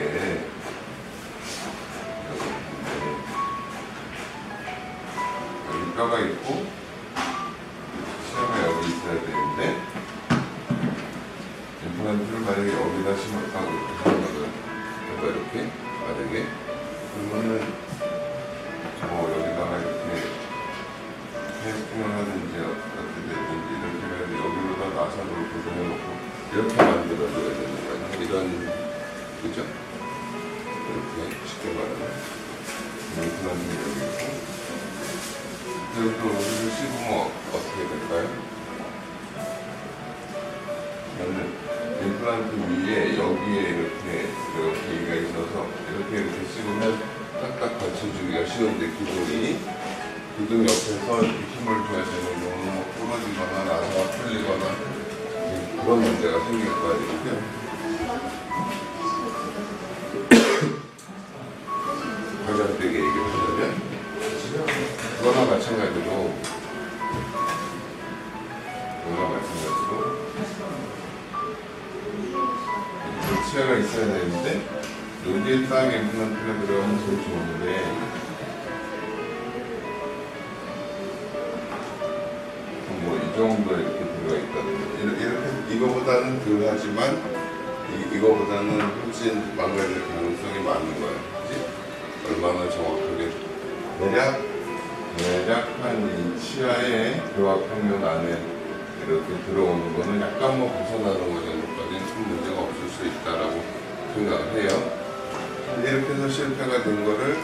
게 여기 뼈가 있고 치아가 여기 있어야 되는데 임플란트를 만약에 여기다 심었다고 이렇게 하면은 뭔가 이렇게 만약에 그러면은 뭐 여기다가 이렇게 테스팅을 하든지 어떻게 되든지 이렇게 해서 여기로다 나사를 고정해놓고 이렇게 만들어줘야 되는 거예요. 이런 그죠? 이렇게 쉽게 말하면 임플란트는 여기 있고 그리고 또 여기를 씹으면 어떻게 될까요? 임플란트 위에 여기에 이렇게 이렇게가 있어서 이렇게 이렇게 씹으면 딱딱 받쳐주기가 쉬운데 기둥이 기둥 옆에서 힘을 줘야 되는 경우는 뭐 부러지거나 나사가 풀리거나 그런 문제가 생길 거 아니고요. 마찬가지로 그거나 마찬가지로 이 치아가 있어야 되는데 여기에 딱 임플란트가 들어가면 제일 좋은데 뭐 이 정도 이렇게 들어가 있다든지 이렇게, 이렇게 이거보다는 덜하지만 이, 이거보다는 훨씬 망가질 가능성이 많은 거야. 그치? 얼마나 정확하게. 대략 이 치아의 교합평면 안에 이렇게 들어오는 거는 약간 뭐 벗어나는 거 정도까지는 큰 문제가 없을 수 있다라고 생각을 해요. 이렇게 해서 실패가 된 거를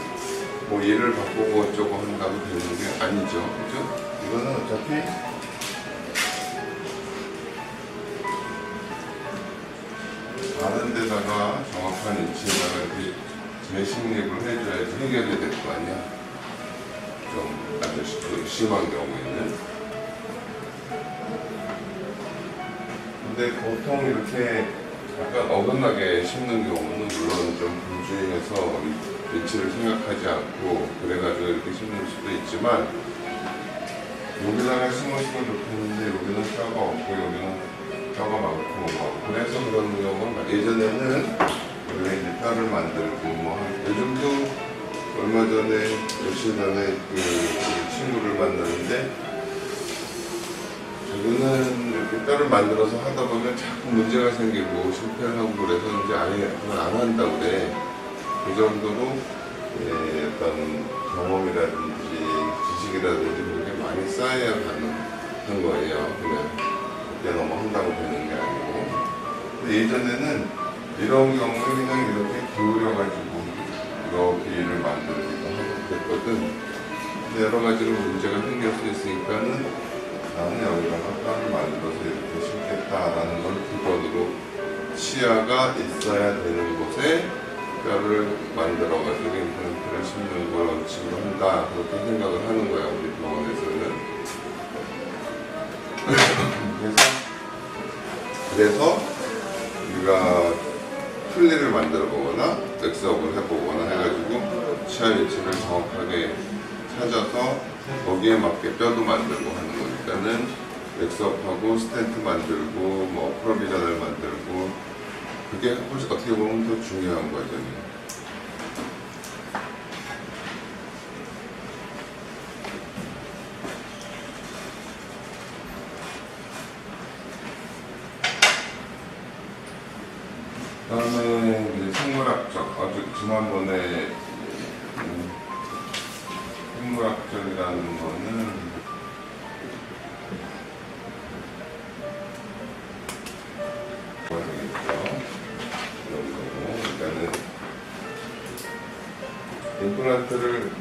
뭐 얘를 바꾸고 어쩌고 한다고 되는 게 아니죠. 그죠? 이거는 어차피 다른 데다가 정확한 위치에다가 이렇게 재식립을 해줘야지 해결이 될 거 아니야. 그 심한 경우에는. 근데 보통 이렇게 약간 어긋나게 심는 경우는 물론 좀 분주해서 위- 위치를 생각하지 않고 그래가지고 이렇게 심는 수도 있지만 여기다가 심었으면 좋겠는데 여기는 뼈가 없고 여기는 뼈가 많고 뭐 그래서 그런 경우는 많- 예전에는 우리가 이제 뼈를 만들고 뭐 한- 요즘도 얼마 전에 며칠 전에 그, 그 친구를 만났는데 저는 이렇게 뼈를 만들어서 하다 보면 자꾸 문제가 생기고 실패를 하고 그래서 이제 아예 그건 안 한다고 그래. 그 정도로 예, 어떤 경험이라든지 지식이라든지 그게 많이 쌓여야 가능한 거예요. 그냥 그때 너무 한다고 되는 게 아니고. 근데 예전에는 이런 경우에 그냥 이렇게 기울여가지고 이렇게 일을 만들기도 하고 그랬거든. 여러 가지로 문제가 생길 수 있으니까는 나는 여기다가 뼈를 만들어서 이렇게 심겠다라는 걸 기본으로 치아가 있어야 되는 곳에 뼈를 만들어가지고 임플란트를 심는 걸 원칙으로 한다 그렇게 생각을 하는 거야 우리 병원에서는. 그래서 그래서 우리가 플리를 만들어 보거나 엑스업을 해보거나 해가지고 치아 위치를 정확하게 찾아서 거기에 맞게 뼈도 만들고 하는 거니까는 엑스업하고 스텐트 만들고 뭐 프로비전을 만들고 그게 훨씬 어떻게 보면 더 중요한 과정이에요. 임플란트를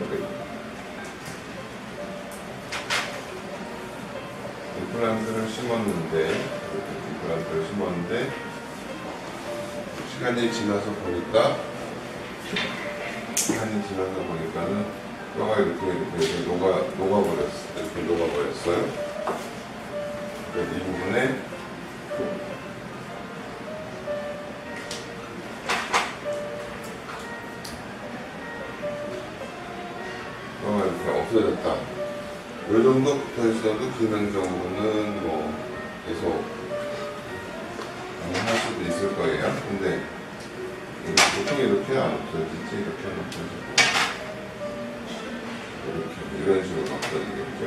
임플란트를 심었는데 임플란트를 심었는데 시간이 지나서 보니까 시간이 지나서 보니까는 뼈가 이렇게 이렇게, 녹아 녹아버렸어 이렇게 녹아버렸어요. 이 부분에 이 정도 붙어 있어도 기능적으로는 뭐 계속 할 수도 있을 거예요. 근데 보통 왜 이렇게 안 없어지지? 이렇게 안 없어지고 이렇게 이런 식으로 없어지겠죠?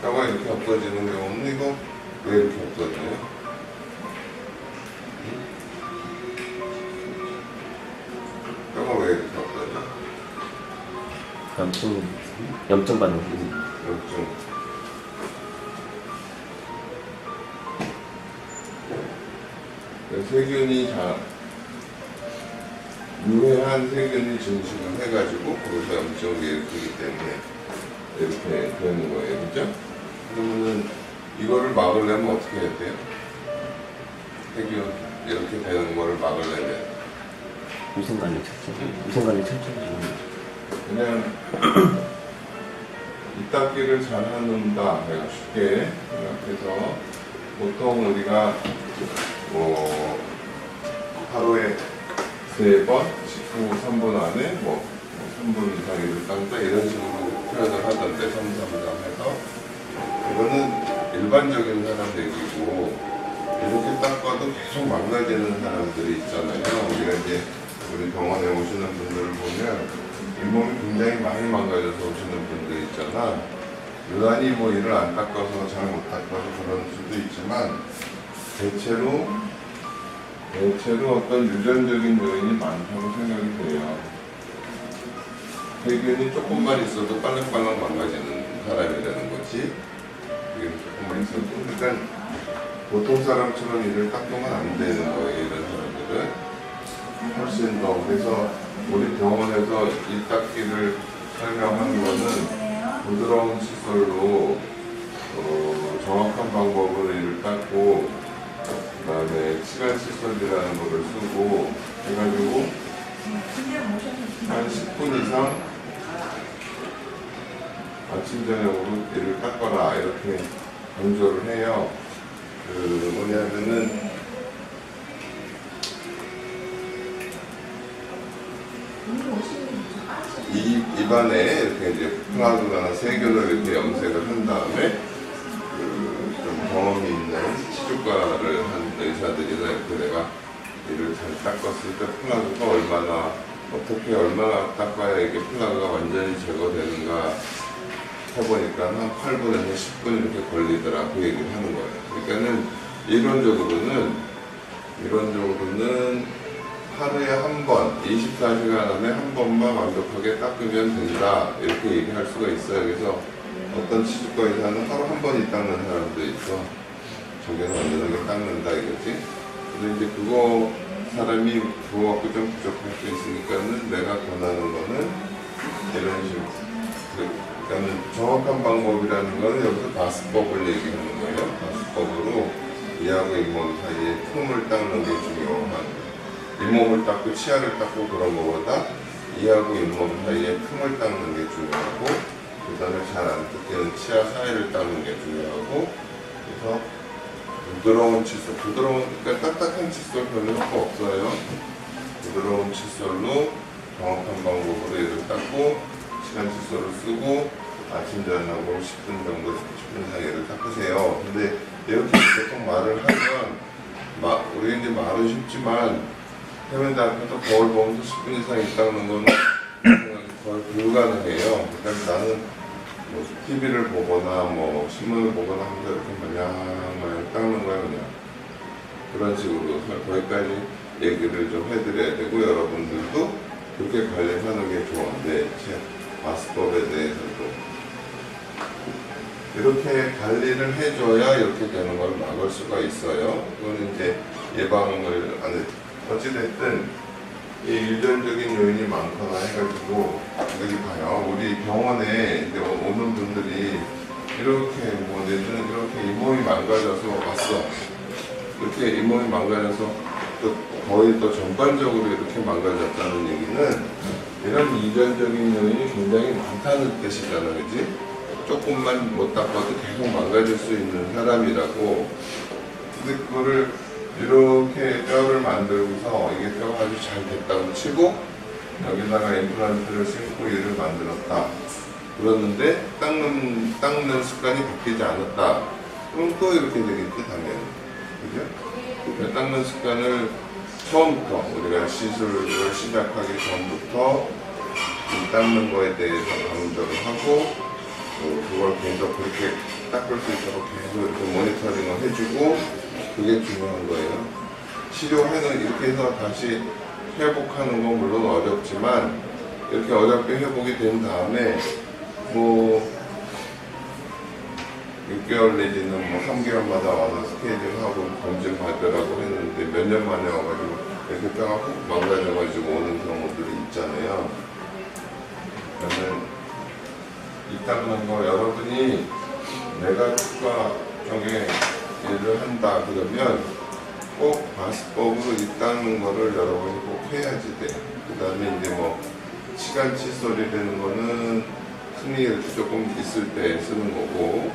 뼈가 이렇게 없어지는 경우는 이거 왜 이렇게 없어져요? 염증 염증 반응 음, 염증. 네, 세균이 자, 유해한 세균이 증식을 해가지고 거기서 염증을 일으키기 때문에 이렇게 되는 거예요. 그죠? 그러면은 이거를 막으려면 어떻게 해야 돼요? 세균 이렇게 되는 거를 막으려면 위생관리 철저히 위생관리 철저히 그냥 이닦기를 잘 한다. 그냥 쉽게 생각해서 보통 우리가 뭐 하루에 세 번, 식후 3분 안에 뭐 3분 이상 일을 닦다? 이런 식으로 표현을 하던데 3, 3, 3 해서. 이거는 일반적인 사람 얘기고 이렇게 닦아도 계속 망가지는 사람들이 있잖아요. 우리가 이제 우리 병원에 오시는 분들을 보면 잇몸이 굉장히 많이 망가져서 오시는 분들 있잖아. 유난히 뭐 이를 안 닦아서 잘 못 닦아서 그런 수도 있지만 대체로 대체로 어떤 유전적인 요인이 많다고 생각이 돼요. 세균이 조금만 있어도 빨랑빨랑 망가지는 사람이 되는 거지. 이게 조금만 있어도 그러니까 보통 사람처럼 이를 닦으면 안 되는 거예요. 이런 사람들은. 훨씬 더 그래서 우리 병원에서 이 닦기를 설명하는 거는 부드러운 칫솔로 어, 정확한 방법으로 이를 닦고 그다음에 시간 칫솔이라는 거를 쓰고 해가지고 한 10분 이상 아침 저녁으로 이를 닦아라 이렇게 강조를 해요. 그 뭐냐면은 이 입안에 이렇게 이제 플라그나 세균을 이렇게 염색을 한 다음에 그 좀 경험이 있는 치주과를 한 의사들이나 이렇게 내가 이를 잘 닦았을 때 플라그가 얼마나 어떻게 얼마나 닦아야 이게 플라그가 완전히 제거되는가 해보니까 한 8분에서 10분 이렇게 걸리더라 그 얘기를 하는 거예요. 그러니까는 이론적으로는 이론적으로는 하루에 한 번, 24시간 안에 한 번만 완벽하게 닦으면 된다. 이렇게 얘기할 수가 있어요. 그래서 어떤 치주과 의사는 하루 한 번이 닦는 사람도 있어. 저기는 완전하게 닦는다 이거지. 근데 이제 그거 사람이 그거 갖고 좀 부족할 수 있으니까는 내가 권하는 거는 이런 식으로. 그- 그러니까는 정확한 방법이라는 거는 여기서 바스법을 얘기하는 거예요. 바스법으로 이하고 잇몸 사이에 틈을 닦는 게 중요한. 잇몸을 닦고 치아를 닦고 그런 것보다 이하고 잇몸 사이에 틈을 닦는 게 중요하고 그 다음에 잘 안 뜯기는 치아 사이를 닦는 게 중요하고 그래서 부드러운 칫솔, 부드러운 그러니까 딱딱한 칫솔 별로 효과 없어요. 부드러운 칫솔로 정확한 방법으로 얘를 닦고 시간 칫솔을 쓰고 아침 저녁으로 10분 정도 10분 사이를 닦으세요. 근데 이렇게 보통 말을 하면 막 우리 이제 말은 쉽지만 해면대 앞에서 거울 보면서 10분 이상 있다는 거는 거의 불가능해요. 그러니까 나는 뭐 TV를 보거나 뭐 신문을 보거나 하면서 이렇게 마냥 마냥 닦는 거야 그냥 그런 식으로 거기까지 얘기를 좀 해드려야 되고 여러분들도 그렇게 관리하는 게 좋은데 제 마스법에 대해서도 이렇게 관리를 해줘야 이렇게 되는 걸 막을 수가 있어요. 그거는 이제 예방을 안 해. 어찌됐든 이 유전적인 요인이 많거나 해가지고 여기 봐요. 우리 병원에 이제 오는 분들이 이렇게 뭐 내지는 이렇게 잇몸이 망가져서 왔어. 이렇게 잇몸이 망가져서 또 거의 또 전반적으로 이렇게 망가졌다는 얘기는 이런 유전적인 요인이 굉장히 많다는 뜻이잖아, 그지? 조금만 못 닦아도 계속 망가질 수 있는 사람이라고. 근데 그거를 이렇게 뼈를 만들고서 이게 뼈가 아주 잘 됐다고 치고 여기다가 임플란트를 심고 얘를 만들었다. 그러는데 닦는, 닦는 습관이 바뀌지 않았다. 그럼 또 이렇게 되겠지, 당연히. 그죠? 그 닦는 습관을 처음부터, 우리가 시술을 시작하기 전부터 이 닦는 거에 대해서 강조를 하고, 또 그걸 계속 그렇게 닦을 수 있도록 계속 이렇게 모니터링을 해주고, 그게 중요한 거예요. 치료해는 이렇게 해서 다시 회복하는 건 물론 어렵지만, 이렇게 어렵게 회복이 된 다음에, 뭐, 6개월 내지는 뭐 3개월마다 와서 스케일링하고 검진 받으라고 했는데 몇 년 만에 와가지고 이렇게 뼈가 훅 망가져가지고 오는 경우들이 있잖아요. 그러면 이 닦는 거 여러분이 내가 추가 쪽에 일을 한다 그러면 꼭 과습법으로 이 닦는 거를 여러분이 꼭 해야지 돼. 그 다음에 이제 뭐 시간 칫솔이라는 거는 틈이 이렇게 조금 있을 때 쓰는 거고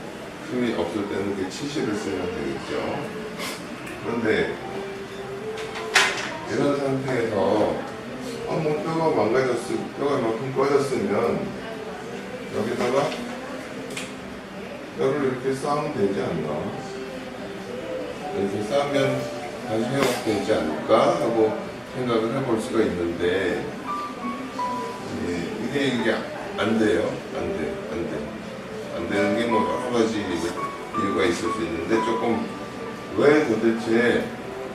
틈이 없을 때는 그 치실을 쓰면 되겠죠. 그런데 이런 상태에서 아, 뭐 뼈가 망가졌을 뼈가 이만큼 꺼졌으면 여기다가 뼈를 이렇게 쌓으면 되지 않나? 이렇게 쌓으면 다시 회복되지 않을까 하고 생각을 해볼 수가 있는데 예, 이게 이게 안 돼요. 안 돼, 안 돼. 안 되는 게 뭐 여러 가지 이유가 있을 수 있는데 조금 왜 도대체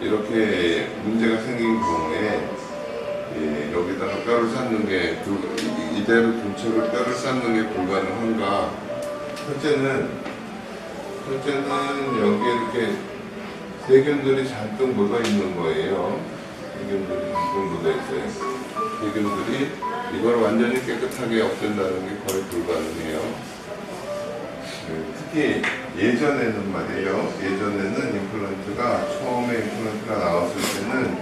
이렇게 문제가 생긴 경우에 예, 여기다가 뼈를 쌓는 게 이대로 둔 채로 뼈를 쌓는 게 불가능한가? 첫째는 첫째는 여기에 이렇게 세균들이 잔뜩 묻어 있는 거예요. 세균들이 잔뜩 묻어 있어요. 세균들이 이걸 완전히 깨끗하게 없앤다는 게 거의 불가능해요. 네, 특히 예전에는 말이에요. 예전에는 임플란트가 처음에 임플란트가 나왔을 때는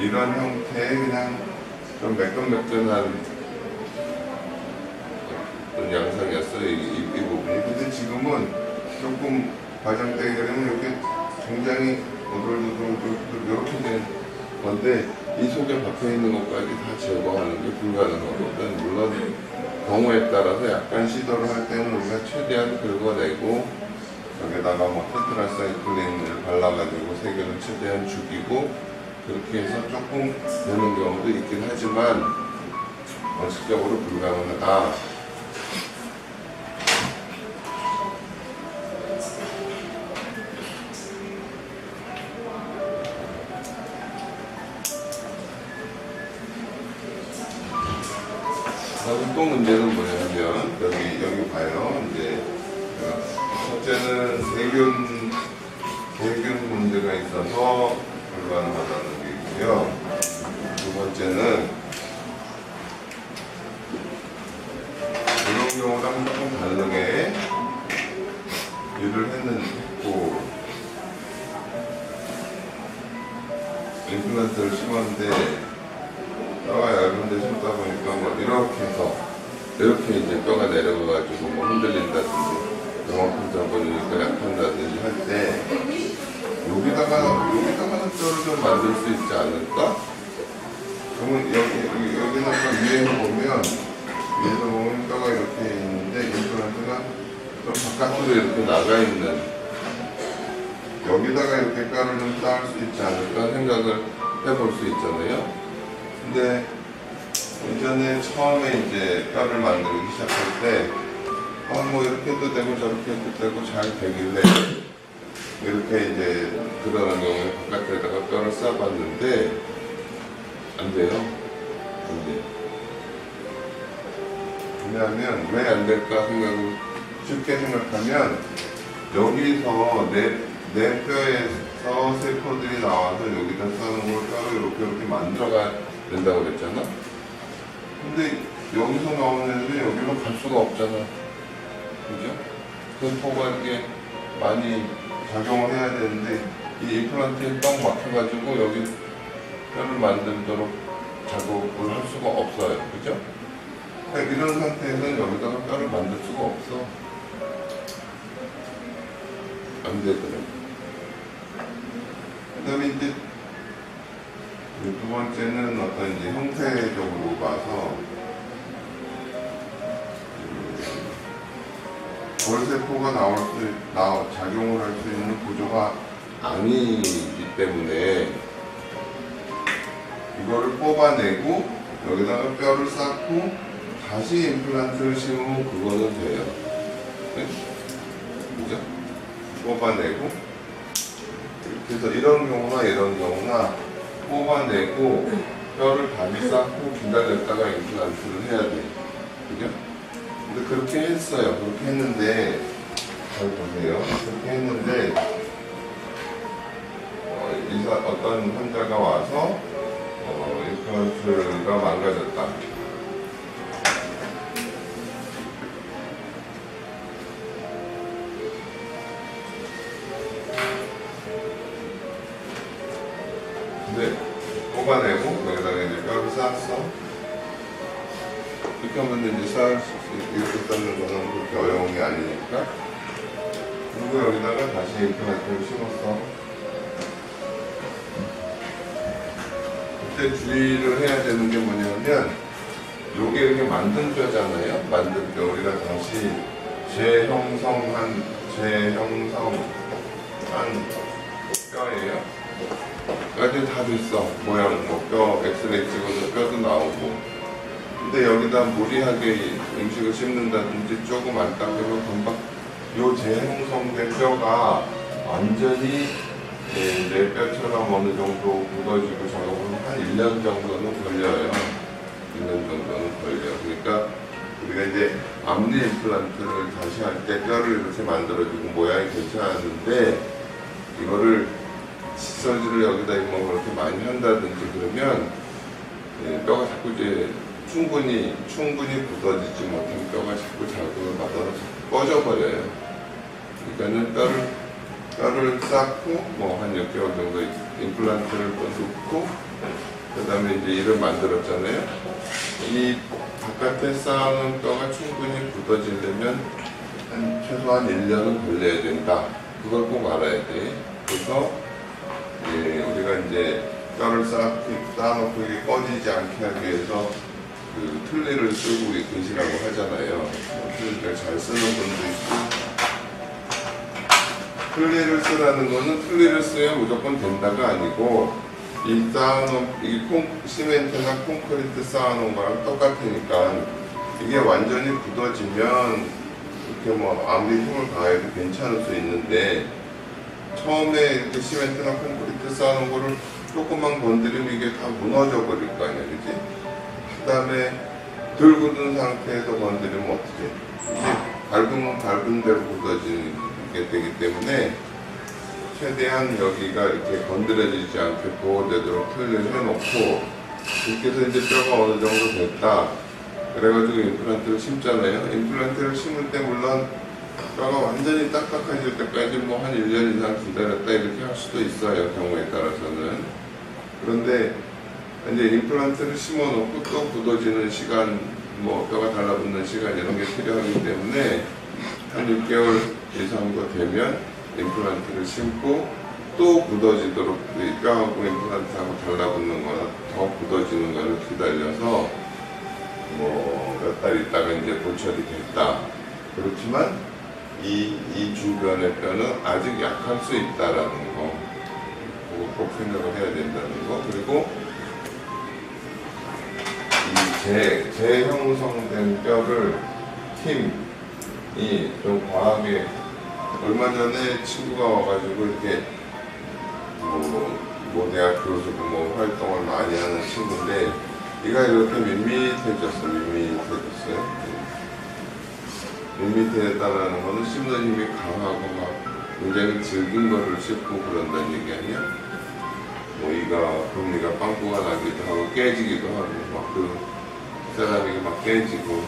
이런 형태의 그냥 좀 매끈매끈한 양상이었어요. 이, 이, 이 부분이. 근데 지금은 조금 과장되게 되면 이렇게 굉장히 오돌오돌 이렇게 된 건데 이 속에 박혀 있는 것까지 다 제거하는 게 불가능하거든. 물론 경우에 따라서 약간 시도를 할 때는 우리가 최대한 긁어내고 여기다가 뭐 테트라사이클린을 발라가지고 세균을 최대한 죽이고 그렇게 해서 조금 되는 경우도 있긴 하지만 원칙적으로 불가능하다. 그리고 또 문제는 이렇게 이제 뼈가 내려가가지고 뭐 흔들린다든지 요만큼 잡아주니까 약한다든지 할 때 여기다가 여기다가는 뼈를 좀 만들 수 있지 않을까? 그러면 여기, 여기 여기는 또 위에서 보면 위에서 보면 뼈가 이렇게 있는데 임플란트가 좀 바깥으로 이렇게 나가 있는 여기다가 이렇게 뼈를 좀 쌓을 수 있지 않을까 생각을 해볼 수 있잖아요. 근데 예전에 처음에 이제 뼈를 만들기 시작할 때, 아, 뭐 이렇게 해도 되고 저렇게 해도 되고 잘 되길래, 이렇게 이제 그러는 경우에 바깥에다가 뼈를 쌓아봤는데, 안 돼요. 안 돼. 왜냐하면 왜 안 될까 생각을 쉽게 생각하면, 여기서 내, 내 뼈에서 세포들이 나와서 여기다 싸는 걸 뼈를 이렇게 이렇게 만들어가 된다고 그랬잖아? 근데 여기서 나오는 애들이 여기로 갈 수가 없잖아. 그죠? 세포가 이게 많이 작용을 해야 되는데 이 임플란트에 뻥 막혀가지고 여기 뼈를 만들도록 작업을 할 수가 없어요. 그죠? 그러니까 이런 상태에서는 여기다가 뼈를 만들 수가 없어. 안 되더라고. 그 다음에 이제 두 번째는 어떤 이제 형태적으로 봐서 월세포가 나올 수, 나, 작용을 할 수 있는 구조가 아니기 때문에 이거를 뽑아내고 여기다가 뼈를 쌓고 다시 임플란트를 심으면 그거는 돼요. 네? 그죠? 뽑아내고 해서 이런 경우나 이런 경우나 뽑아내고 뼈를 다시 쌓고 기다렸다가 임플란트를 해야 돼. 그죠? 근데 그렇게 했어요. 그렇게 했는데 잘 보세요. 그렇게 했는데 어, 의사 어떤 환자가 와서 어, 임플란트가 망가졌다. 이렇게 하면 이제 쌓을 수 있- 이렇게 쌓는 거는 그렇게 어려운 게 아니니까. 그리고 여기다가 다시 임플란트를 심었어. 그때 주의를 해야 되는 게 뭐냐면 요게 이렇게 만든 뼈잖아요. 만든 뼈 우리가 다시 재형성한 재형성한 뼈예요. 까지 다 됐어. 모양 뭐뼈 엑스레이 찍어서 뼈도 나오고. 근데 여기다 무리하게 음식을 씹는다든지 조금 안 닦으면 금방 요 재형성된 뼈가 완전히 예, 내 뼈처럼 어느 정도 굳어지고 작업은 한 1년 정도는 걸려요. 1년 정도는 걸려요. 그러니까 우리가 이제 앞니 임플란트를 다시 할 때 뼈를 이렇게 만들어주고 모양이 괜찮았는데 이거를 시설지를 여기다 뭐 그렇게 많이 한다든지 그러면 예, 뼈가 자꾸 이제 충분히 충분히 굳어지지 못한 뼈가 자꾸 자극을 받아서 꺼져버려요. 그러니까는 뼈를 뼈를 쌓고 뭐 한 6개월 정도 임플란트를 또 넣고 그다음에 이제 이를 만들었잖아요. 이 바깥에 쌓아놓은 뼈가 충분히 굳어지려면 한 최소한 1년은 걸려야 된다. 그걸 꼭 알아야 돼. 그래서 예, 우리가 이제 뼈를 쌓고, 쌓아놓고 이게 꺼지지 않게 하기 위해서 그 틀니를 쓰고 계시라고 하잖아요. 틀니를 잘 쓰는 분도 있고 틀니를 쓰라는 거는 틀니를 쓰면 무조건 된다가 아니고 이 쌓아놓은 이 콩, 시멘트나 콘크리트 쌓아놓은 거랑 똑같으니까 이게 완전히 굳어지면 이렇게 뭐 아무리 힘을 가해도 괜찮을 수 있는데 처음에 이렇게 시멘트나 콘크리트 쌓아놓은 거를 조금만 건드리면 이게 다 무너져 버릴 거 아니야, 그지? 그 다음에 덜 굳은 상태에서 건드리면 어떻게? 이게 밟으면 밟은 대로 굳어지게 되기 때문에 최대한 여기가 이렇게 건드려지지 않게 보호되도록 틀을 해놓고 이렇게 해서 이제 뼈가 어느 정도 됐다. 그래가지고 임플란트를 심잖아요. 임플란트를 심을 때 물론 뼈가 완전히 딱딱해질 때까지 뭐 한 1년 이상 기다렸다 이렇게 할 수도 있어요. 경우에 따라서는. 그런데 이제 임플란트를 심어놓고 또 굳어지는 시간, 뭐 뼈가 달라붙는 시간 이런 게 필요하기 때문에 한 6개월 이상도 되면 임플란트를 심고 또 굳어지도록 이 뼈하고 임플란트하고 달라붙는 거나 더 굳어지는 거를 기다려서 뭐 몇 달 있다가 이제 고철이 됐다. 그렇지만 이, 이 주변의 뼈는 아직 약할 수 있다라는 거. 그거 꼭 생각을 해야 된다는 거. 그리고 이 재, 재형성된 뼈를 팀이 좀 과하게 얼마 전에 친구가 와가지고 이렇게 뭐, 뭐 대학 교수고 뭐 활동을 많이 하는 친구인데 얘가 이렇게 밋밋해졌어 밋밋해졌어요 밋밋해졌다는 거는 씹는 힘이 강하고 막 굉장히 질긴 거를 씹고 그런다는 얘기 아니야? 뭐 이가 금리가 빵꾸가 나기도 하고 깨지기도 하고 막그 사람이 막 깨지고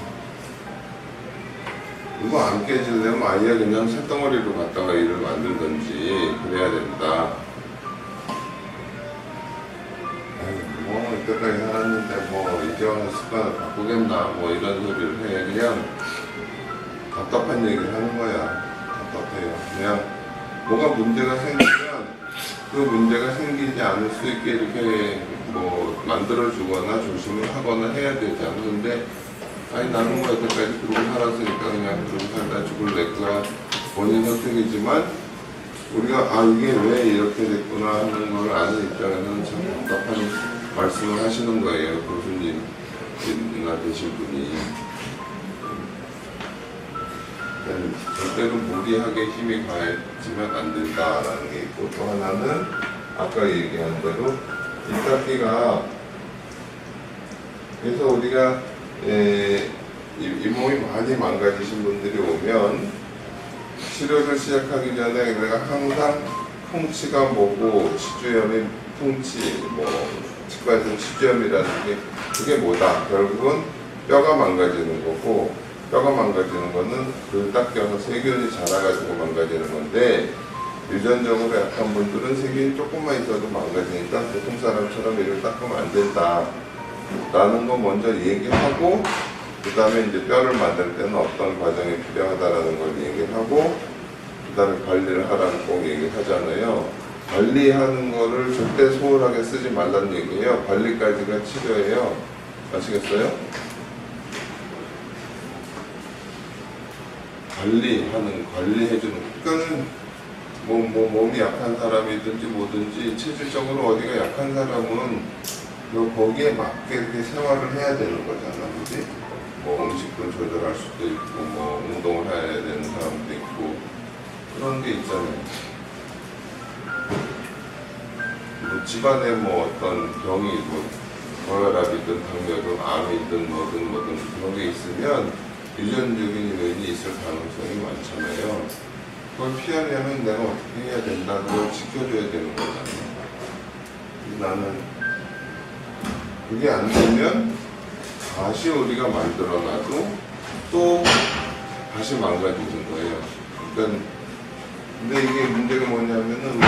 이거 안 깨지려면 아예 그냥 새덩어리로 갖다가 일을 만들든지 그래야 된다. 뭐 이때까지 살았는데 뭐 이제 와서 습관을 바꾸겠나 뭐 이런 소리를 해 그냥 답답한 얘기를 하는 거야. 답답해요. 그냥 뭐가 문제가 생기면 그 문제가 생기지 않을 수 있게 이렇게 뭐 만들어주거나 조심을 하거나 해야 되잖아. 근데 아니 나는 뭐 여태까지 그러고 살았으니까 그냥 그러고 살다 죽을 내거야 본인 선택이지만 우리가 아 이게 왜 이렇게 됐구나 하는 걸 아는 입장에서는 참 답답한 말씀을 하시는 거예요 교수님이나 되신 분이 그러니까 절대로 무리하게 힘이 가해지면 안 된다라는 게 있고 또 하나는 아까 얘기한 대로 잇닦기가 그래서 우리가 에, 이, 이 몸이 많이 망가지신 분들이 오면 치료를 시작하기 전에 내가 항상 풍치가 뭐고 치주염이 풍치 뭐 치과에서는 치주염이라는 게 그게 뭐다. 결국은 뼈가 망가지는 거고 뼈가 망가지는 거는 그딱 껴서 세균이 자라가지고 망가지는 건데 유전적으로 약한 분들은 세균이 조금만 있어도 망가지니까 보통 사람처럼 이를 닦으면 안 된다 라는 거 먼저 얘기하고 그 다음에 이제 뼈를 만들 때는 어떤 과정이 필요하다라는 걸 얘기하고 그 다음에 관리를 하라고 꼭 얘기하잖아요. 관리하는 거를 절대 소홀하게 쓰지 말라는 얘기예요. 관리까지가 치료예요. 아시겠어요? 관리하는 관리해주는 그러니까는 뭐, 뭐 몸이 약한 사람이든지 뭐든지 체질적으로 어디가 약한 사람은 그 거기에 맞게 생활을 해야 되는 거잖아, 그지? 뭐 음식도 조절할 수도 있고, 뭐 운동을 해야 되는 사람도 있고 그런 게 있잖아요. 뭐 집안에 뭐 어떤 병이 뭐 고혈압이든 당뇨든 암이든 뭐든 뭐든 그런 게 있으면 유전적인 요인이 있을 가능성이 많잖아요. 그걸 피하려면 내가 어떻게 해야 된다, 그걸 지켜줘야 되는 거잖아요. 나는 그게 안 되면 다시 우리가 만들어놔도 또 다시 망가지는 거예요. 그러니까 근데 이게 문제가 뭐냐면은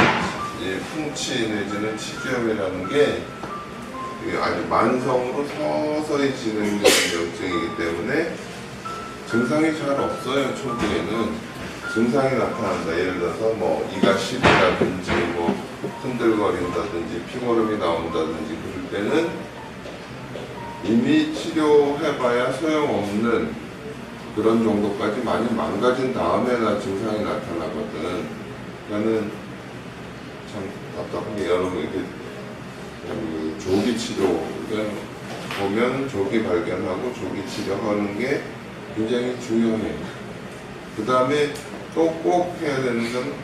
이 풍치 내지는 치주염이라는 게 아주 만성으로 서서히 진행되는 염증이기 때문에 증상이 잘 없어요 초기에는 증상이 나타난다 예를 들어서 뭐 이가 시리다든지 뭐 흔들거린다든지 피고름이 나온다든지 그럴 때는 이미 치료해봐야 소용없는 그런 정도까지 많이 망가진 다음에나 증상이 나타나거든 나는 참 답답한 게 여러분 이렇게 그 조기 치료 보면 조기 발견하고 조기 치료하는 게 굉장히 중요해요. 그 다음에 또 꼭 해야 되는 건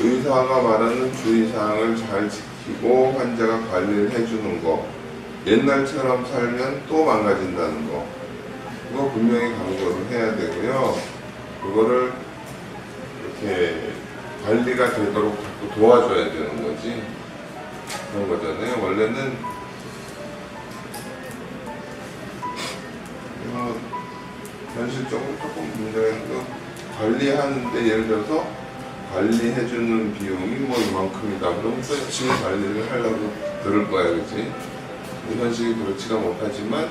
의사가 말하는 주의사항을 잘 지키고 환자가 관리를 해주는 거. 옛날처럼 살면 또 망가진다는 거. 그거 분명히 강조를 해야 되고요. 그거를 이렇게 관리가 되도록 자꾸 도와줘야 되는 거지. 그런 거잖아요. 원래는 어, 현실적으로 조금 문제가 거 관리하는데 예를 들어서 관리해주는 비용이 뭐 이만큼이다. 그러면 또 열심히 관리를 하려고 들을 거야, 그치? 근데 현실이 그렇지가 못하지만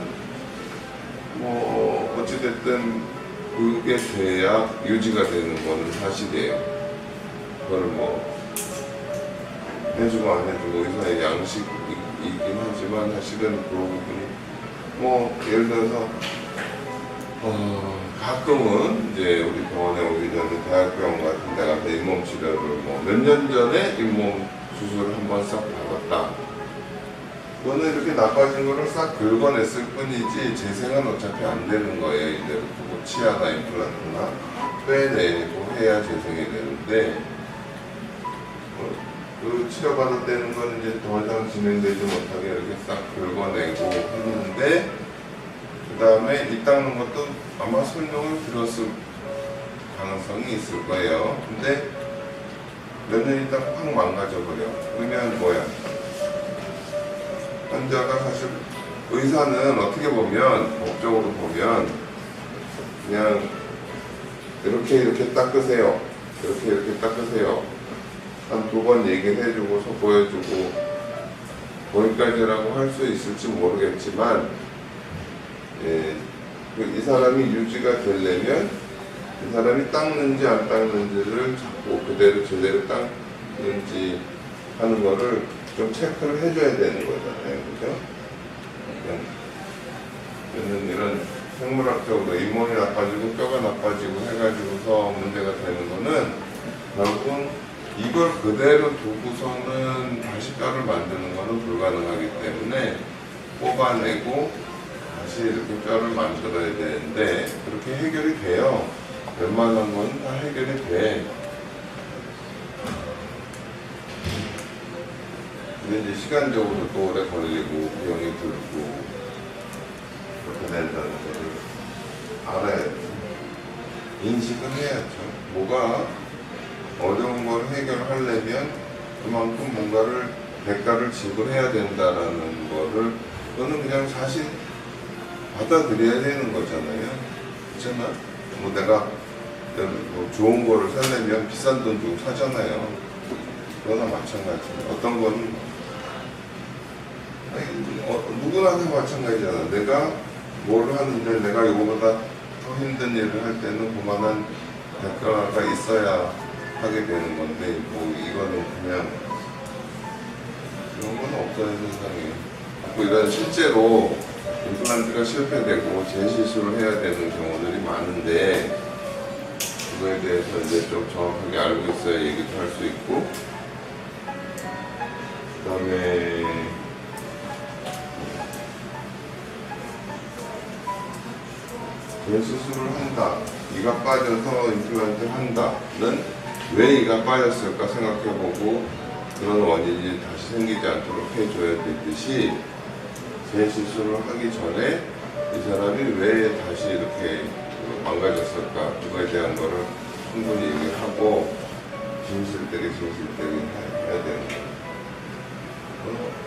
뭐 어찌됐든 그게 돼야 유지가 되는 거는 사실이에요. 그걸 뭐 해주고 안 해주고 의사의 양식이긴 하지만 사실은 그 부분이 뭐 예를 들어서 어, 가끔은 이제 우리 병원에 오기 전에 대학병원 같은 데 가서 잇몸 치료를 뭐 몇 년 전에 잇몸 수술을 한번 싹 받았다. 그거는 이렇게 나빠진 거를 싹 긁어냈을 뿐이지 재생은 어차피 안 되는 거예요. 이제 뭐 치아나 임플란트나 빼내고 해야 재생이 되는데 어, 그 치료받을 때는 건 이제 더 이상 진행되지 못하게 이렇게 싹 긁어내고 했는데 그 다음에 이 닦는 것도 아마 설명을 들었을 가능성이 있을 거예요. 근데 몇 년 있다 확 망가져버려. 그러면 뭐야? 환자가 사실 의사는 어떻게 보면 법적으로 보면 그냥 이렇게 이렇게 닦으세요. 이렇게 이렇게 닦으세요. 한 두 번 얘기를 해주고서 보여주고 거기까지라고 할 수 있을지 모르겠지만 예, 그이 사람이 유지가 되려면 이 사람이 닦는지 안 닦는지를 자꾸 그대로 제대로 닦는지 하는 거를 좀 체크를 해줘야 되는 거잖아요. 그죠? 그러니까 저는 이런 생물학적으로 잇몸이 나빠지고 뼈가 나빠지고 해가지고서 문제가 되는 거는 결국은 이걸 그대로 두고서는 다시 뼈를 만드는 거는 불가능하기 때문에 뽑아내고 다시 이렇게 뼈를 만들어야 되는데 그렇게 해결이 돼요. 웬만한 건 다 해결이 돼. 근데 이제 시간적으로 또 오래 걸리고 비용이 들고 그렇게 된다는 것을 알아야 돼. 인식은 해야죠. 뭐가 어려운 걸 해결하려면 그만큼 뭔가를 대가를 지불해야 된다라는 거를 그거는 그냥 사실 받아들여야 되는 거잖아요. 그렇잖아? 뭐 내가 뭐 좋은 거를 사려면 비싼 돈 주고 사잖아요. 그거나 마찬가지예요. 어떤 건 아니, 어, 누구나 다 마찬가지잖아. 내가 뭘 하는데 내가 이거보다 더 힘든 일을 할 때는 그만한 대가가 있어야 하게 되는 건데 뭐 이거는 그냥 그런 건 없어요 세상에. 뭐 이런 실제로 임플란트가 실패되고 재시술을 해야 되는 경우들이 많은데 그거에 대해서 이제 좀 정확하게 알고 있어야 얘기도 할 수 있고 그 다음에 재수술을 한다. 이가 빠져서 임플란트를 한다는 왜 이가 빠졌을까 생각해보고 그런 원인이 다시 생기지 않도록 해줘야 되듯이 재수술을 하기 전에 이 사람이 왜 다시 이렇게 망가졌을까 그거에 대한 거를 충분히 얘기하고 진실되게 진실되게 해야 되는 거예요.